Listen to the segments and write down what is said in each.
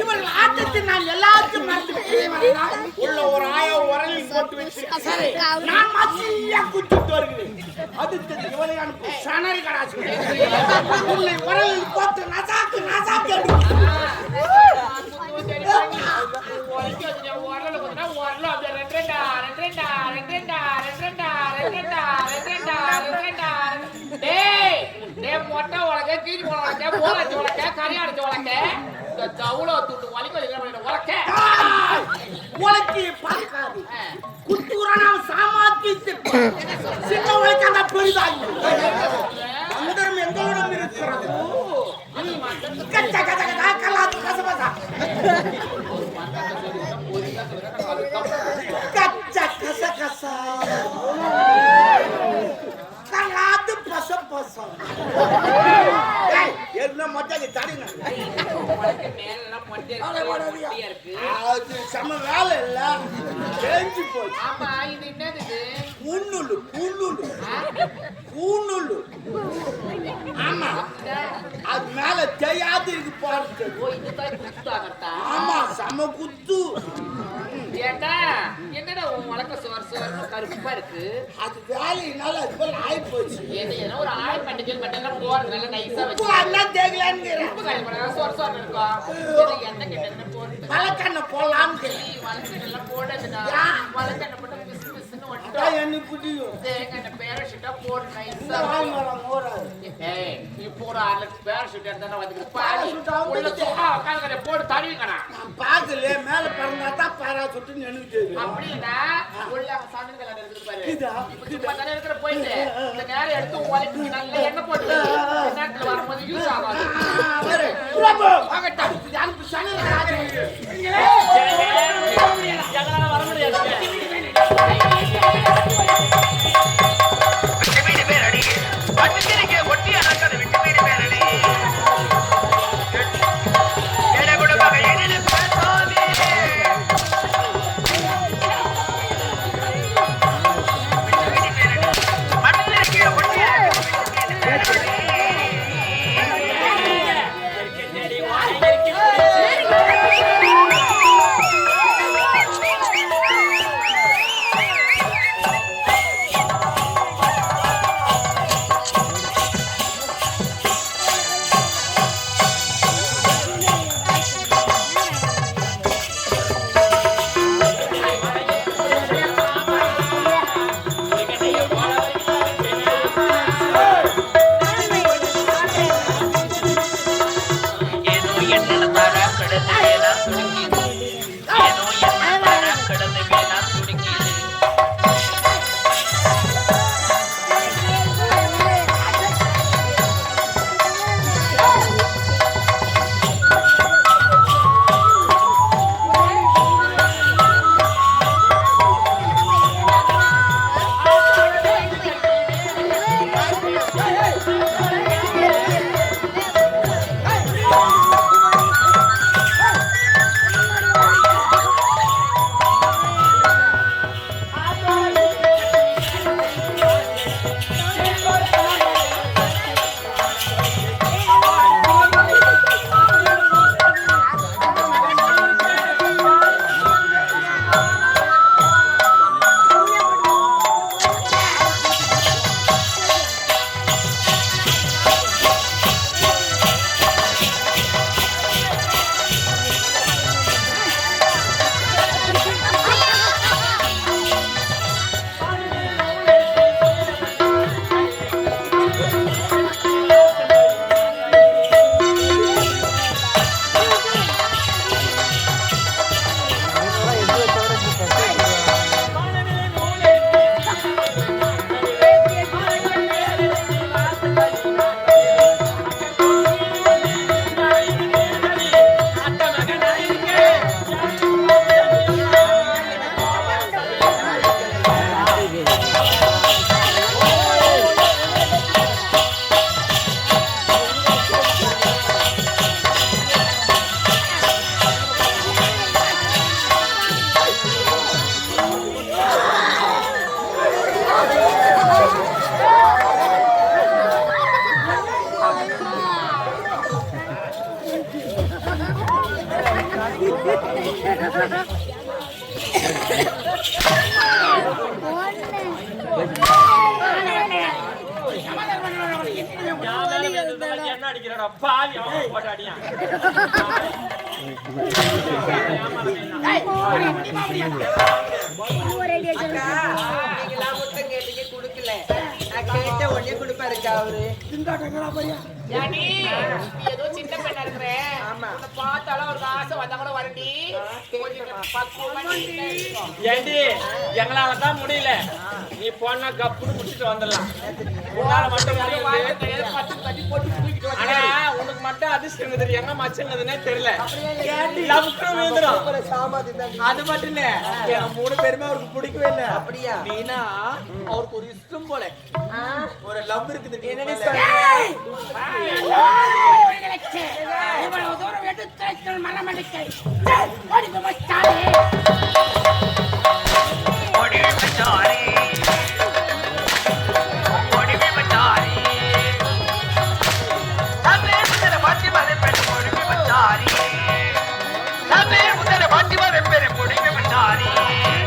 இவர்கள் ஆட்டத்தில் நான் எல்லாத்தையும் மறந்து உள்ள ஒரு ஆய உரலில் போட்டு வச்சிருக்கேன் சரி நான் மசியா குத்திட்டு வருகிறேன் அடுத்து இவளை அனுப்பு உரலில் போட்டு நசாக்கு நசாக்கு உலக்கி பார்க்காது. சாமாத்திட்டு சின்ன உலக்கு அந்த பெரிதாகி மந்திரம் எங்களிடம் இருக்கிறது. சம வேலை இல்ல. தெரிஞ்சு போச்சு. ஆமா இது என்னது முன்னுள்ளு புல்லுள்ளு பூணுள்ளு ஆமா. அது மேல தெரியாது இருக்கு குத்தாகட்டா ஆமா சம குத்து. என்னடா உன் வழக்க சுவர் சுவர் கருப்பா இருக்கு? அது வேலையினால அது போல ஏதோ ஒரு ஆள் பண்டிகை பண்டிகை போறது நல்லா நைஸா வச்சு எல்லாம் தேகலான்னு உப்பு காய் போட சோறு சோறு இருக்கும் இது எண்ணெய் கிட்ட போட்டு வழக்கெண்ணெல்லாம் போடாதுடா. என்ன எண்ணெய் பேரஷூட்டா ஏய் இப்போ ஒரு ஆளு பேரஷூட் எடுத்தா வந்துருக்கு பாடி போட்டு தருவிக்கணும் நான் பார்க்கல மேல பறந்தா தான் எனக்கு தெரியும் அப்படின்னா உள்ள சாமி கல்யாணம் இருக்குது பாரு? இப்ப தானே இருக்கிற போயிட்டு இந்த நேரம் எடுத்து உலக்கி நல்லா எண்ணெய் போட்டு இந்த நேரத்துல வரும்போது யூஸ் ஆகாது ஆ, பாரு. பிரபு, ஆகட்டும். Thank you. என்ன அடிக்கிறடா பாவி அவன் போட்டு அடியான் கேட்டீங்க கொடுக்கல நான் கேட்ட உடனே கொடுப்பாருக்கா அவரு ஏதோ உன்னை பார்த்தாலும் ஒரு ஆசை வந்தா கூட வரண்டி. ஏண்டி எங்களால தான் முடியல. நீ போனா கப்புன்னு முடிச்சிட்டு வந்துடலாம். உன்னால மட்டும் ஆனா உனக்கு அதிர்ஷ்டம் இருக்குது எங்க மச்சங்கிறதுனே தெரியல. சாமாதி தான் அது மட்டும் இல்ல. மூணு பேருமே அவருக்கு பிடிக்கவே இல்ல. அப்படியா? நீனா அவருக்கு ஒரு இஷ்டம் போல. ஒரு லவ் இருக்குது? இவ்வளவு தூரம் எடுத்து மரமடிக்கை சபே முத்தர பாட்டி மாதே பெரு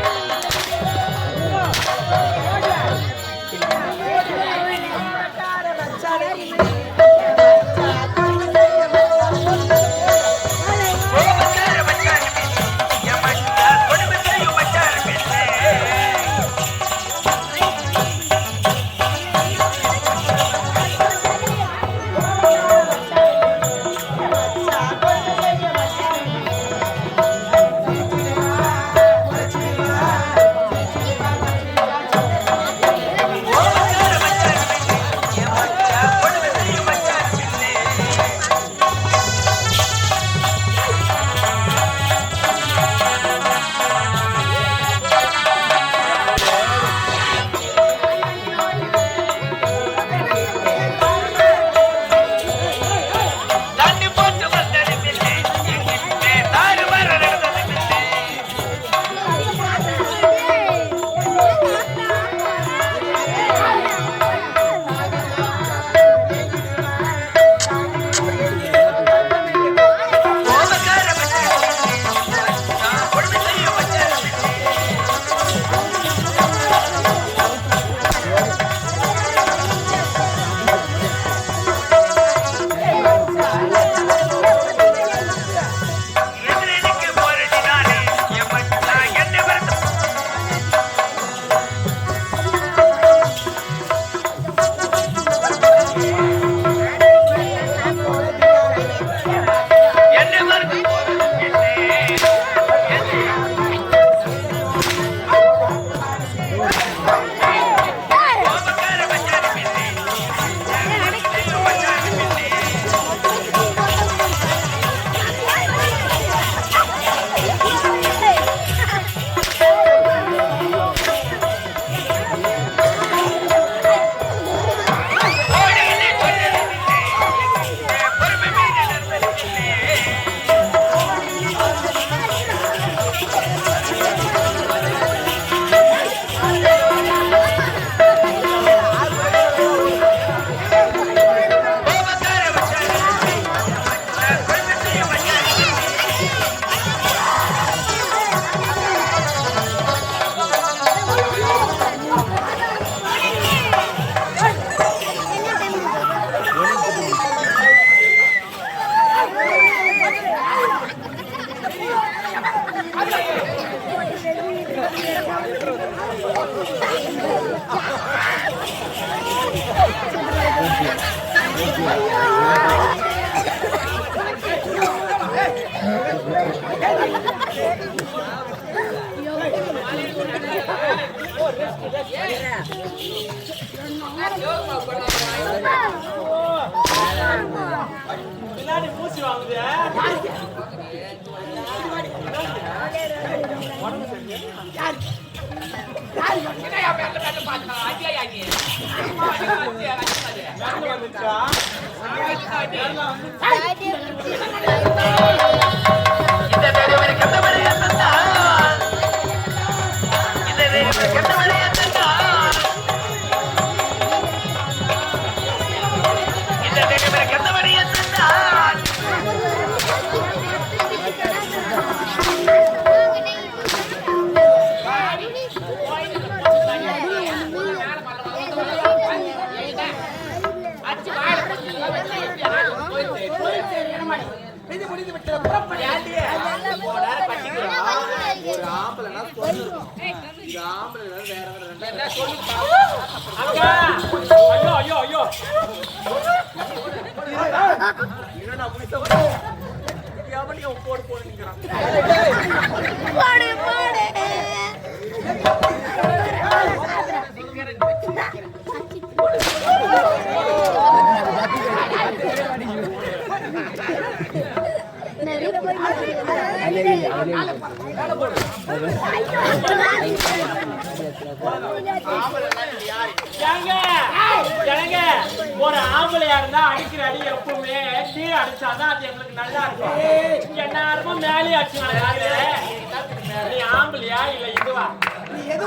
இந்த தெருவில் கெட்டவரை எத்தனால் இந்த தெருவில் கெட்டவரை ஐயோ ஐயோ ஐயோ போடு போடு. நிக்கிறான் போடு போடு ஏங்க ஏங்க ஒரு ஆம்பளையா இருந்தா அடிக்கிற அடி எப்பவுமே கீழே அடிச்சாதான் அது எங்களுக்கு நல்லா இருக்கும் எந்நேரமும் மேலே அடிச்சு நீ ஆம்பளையா இல்ல இதுவா எது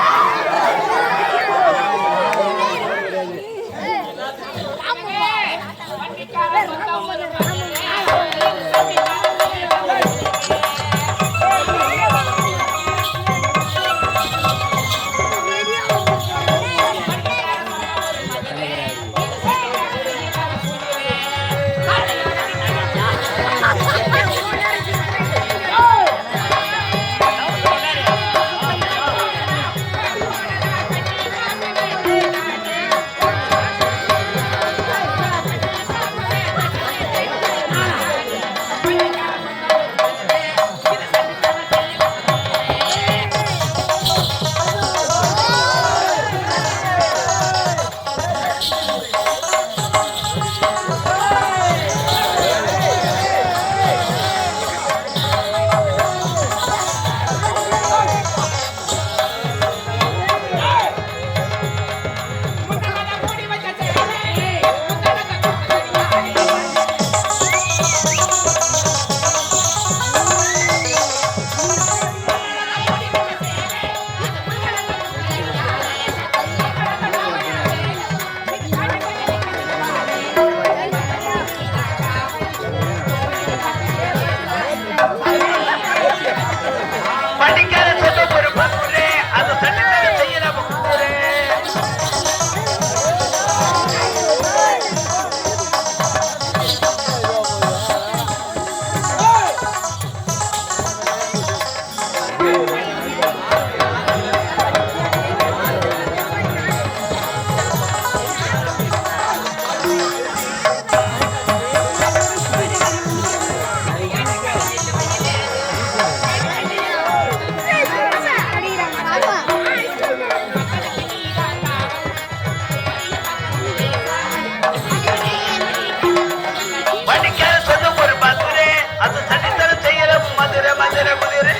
செய்யற மதுரை மதுரை குதிரை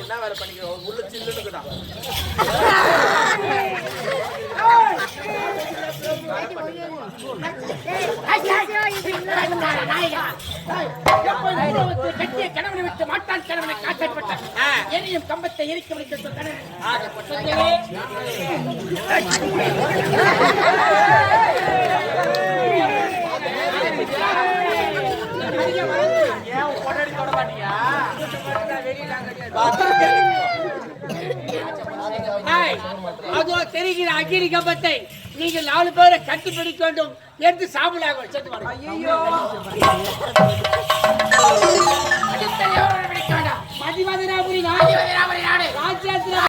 என்ன வேலை பண்ணிக்கிறோம் உள்ள சில்லுன்னு எப்பொழுது கட்டிய கணவனை விட்டு மாட்டான் கணவனை காக்கப்பட்டான் எரியும் கம்பத்தை எரிக்க வைக்க கணவன் அதோ தெரிகிற அகிரி கம்பத்தை நீங்கள் நாலு பேரை கட்டி பிடிக்க வேண்டும் என்று சாம்பலாக செத்து மதிவதனாபுரி